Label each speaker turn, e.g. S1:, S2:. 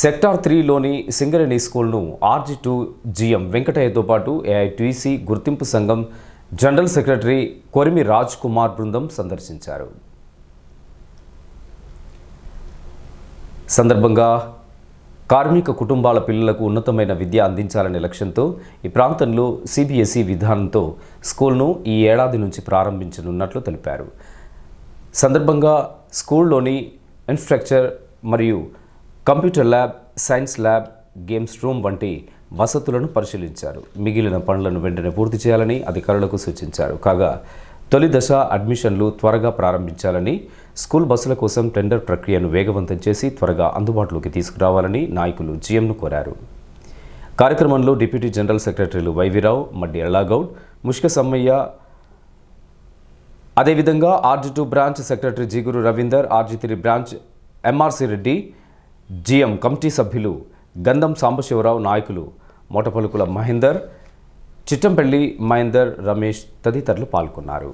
S1: Sector త్రీలోని సింగరేణి స్కూల్ను RG two GM వెంకటయ్యతో పాటు ఏఐటీసీ గుర్తింపు సంఘం జనరల్ సెక్రటరీ కొరిమి రాజ్ కుమార్ బృందం సందర్శించారు. సందర్భంగా కార్మిక కుటుంబాల పిల్లలకు ఉన్నతమైన విద్య అందించాలనే లక్ష్యంతో ఈ ప్రాంతంలో సిబిఎస్ఈ విధానంతో స్కూల్ను ఈ ఏడాది నుంచి ప్రారంభించనున్నట్లు తెలిపారు. సందర్భంగా స్కూల్లోని ఇన్ఫ్రాస్ట్రక్చర్ మరియు computer lab science lab games room వంటి వసతులను పరిశీలించారు. మిగిలిన పనులను వెంటనే పూర్తి చేయాలని అధికారులకు సూచించారు. కాగా తొలి దశ అడ్మిషన్లు త్వరగా ప్రారంభించాలని స్కూల్ బస్సుల కోసం టెండర్ ప్రక్రియను వేగవంతం చేసి త్వరగా అందుబాటులోకి తీసుకురావాలని నాయకులు జీఎంను కోరారు. కార్యక్రమంలో డిప్యూటీ జనరల్ సెక్రటరీలు వైవిరావు మడ్డి ఎల్లాగౌడ్ ముష్క సమ్మయ్య అదేవిధంగా RG two branch secretary Jiguru Ravinder RG three branch MRC Reddy GM committee సభ్యులు గంధం సాంబశివరావు నాయకులు మోటపలుకుల మహేందర్ చిట్టంపల్లి మహేందర్ రమేష్ తదితరులు పాల్గొన్నారు.